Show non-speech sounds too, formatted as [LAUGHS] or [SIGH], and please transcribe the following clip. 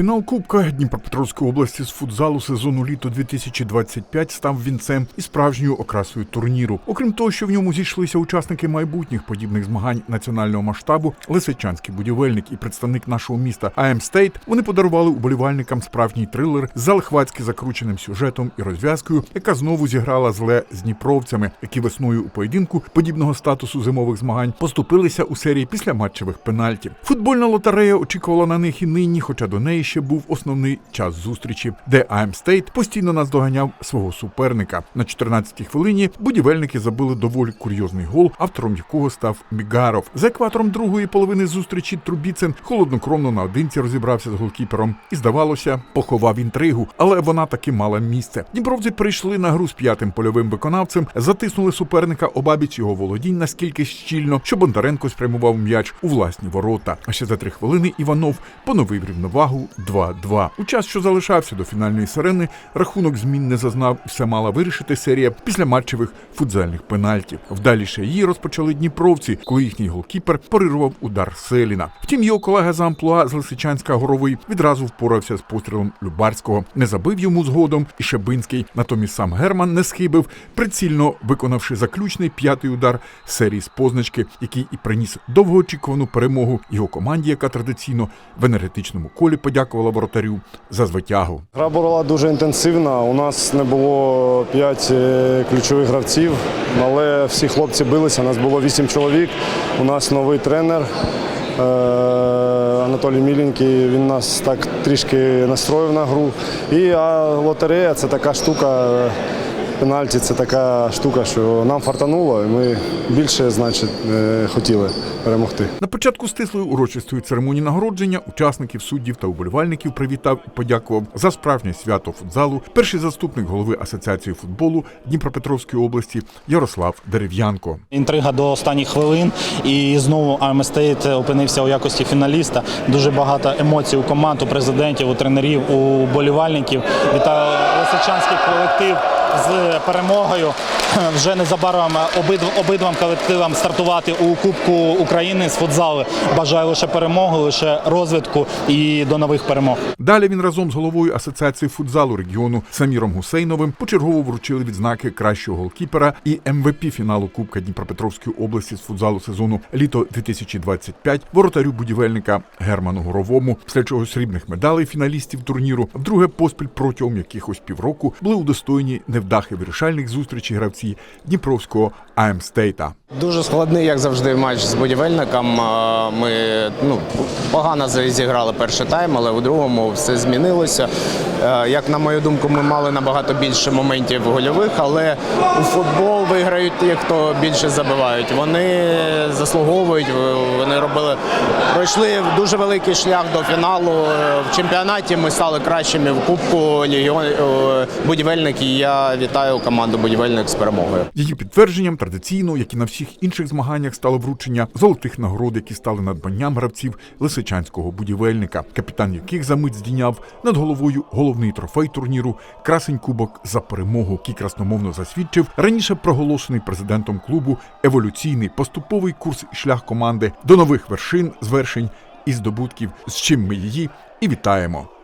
Фінал Кубка Дніпропетровської області з футзалу сезону літо 2025 став вінцем і справжньою окрасою турніру. Окрім того, що в ньому зійшлися учасники майбутніх подібних змагань національного масштабу, лисичанський будівельник і представник нашого міста АМ Стейт, вони подарували уболівальникам справжній трилер з залихватськи закрученим сюжетом і розв'язкою, яка знову зіграла зле з дніпровцями, які весною у поєдинку подібного статусу зимових змагань поступилися у серії післяматчевих пенальтів. Футбольна лотерея очікувала на них і нині, хоча до неї ще був основний час зустрічі, де АМ Стейт постійно наздоганяв свого суперника. На 14-й хвилині будівельники забили доволі курйозний гол, автором якого став Мігаров. За екватором другої половини зустрічі Трубіцин холоднокровно наодинці розібрався з голкіпером і, здавалося, поховав інтригу, але вона таки мала місце. Дніпровці прийшли на гру з п'ятим польовим виконавцем, затиснули суперника обабіч його володінь настільки щільно, що Бондаренко спрямував м'яч у власні ворота. А ще за три хвилини Іванов поновив рівновагу 2-2. У час, що залишався до фінальної сирени, рахунок змін не зазнав. Все мала вирішити серія після матчевих футзальних пенальтів. Вдаліше її розпочали дніпровці, коли їхній голкіпер парирував удар Селіна. Втім, його колега за амплуа з Лисичанська горовий відразу впорався з пострілом Любарського. Не забив йому згодом і Шебинський. Натомість сам Герман не схибив, прицільно виконавши заключний п'ятий удар серії з позначки, який і приніс довгоочікувану перемогу його команді, яка традиційно в енергетичному колі подякувала воротарю за звитягу. Гра була дуже інтенсивна. У нас не було п'ять е, ключових гравців, але всі хлопці билися. Нас було вісім чоловік. У нас новий тренер е, Анатолій Міленький. Він нас так трішки настроїв на гру. І а лотерея це така штука. Пенальті це така штука, що нам фартануло, і ми більше, значить, е, хотіли перемогти. На початку стислої урочистої церемонії нагородження учасників, суддів та уболівальників привітав і подякував за справжнє свято футзалу перший заступник голови асоціації футболу Дніпропетровської області Ярослав Дерев'янко. Інтрига до останніх хвилин, і знову Арме Стейт опинився у якості фіналіста. Дуже багато емоцій у команд, у президентів, у тренерів, у болівальників. Вітаю Лисичанський колектив з перемогою. [LAUGHS] Вже незабаром обидв, обидвам колективам стартувати у Кубку України з футзалу. Бажаю лише перемоги, лише розвитку і до нових перемог. Далі він разом з головою асоціації футзалу регіону Саміром Гусейновим почергово вручили відзнаки кращого голкіпера і МВП фіналу Кубка Дніпропетровської області з футзалу сезону літо 2025 воротарю будівельника Герману Горовому, після чого срібних медалей фіналістів турніру вдруге поспіль протягом якихось півроку були удостоєні невдахи вирішальних зустрічей гравці Дніпровського АМ Стейта. Дуже складний, як завжди, матч з будівельником. Ми ну, погано зіграли перший тайм, але у другому все змінилося. Е, Як на мою думку, ми мали набагато більше моментів гольових, але у футбол виграють ті, хто більше забивають. Вони заслуговують, вони робили, пройшли дуже великий шлях до фіналу. В чемпіонаті ми стали кращими в Кубку Легіон е, будівельник. І я вітаю команду будівельник з перемогою. Її підтвердженням традиційно, як і на всіх інших змаганнях, стало вручення золотих нагород, які стали надбанням гравців лисичанського будівельника, капітан яких за мить здійняв над головою головний трофей турніру красень кубок за перемогу, який красномовно засвідчив раніше проголошений президентом клубу еволюційний поступовий курс і шлях команди до нових вершин, звершень і здобутків, з чим ми її і вітаємо.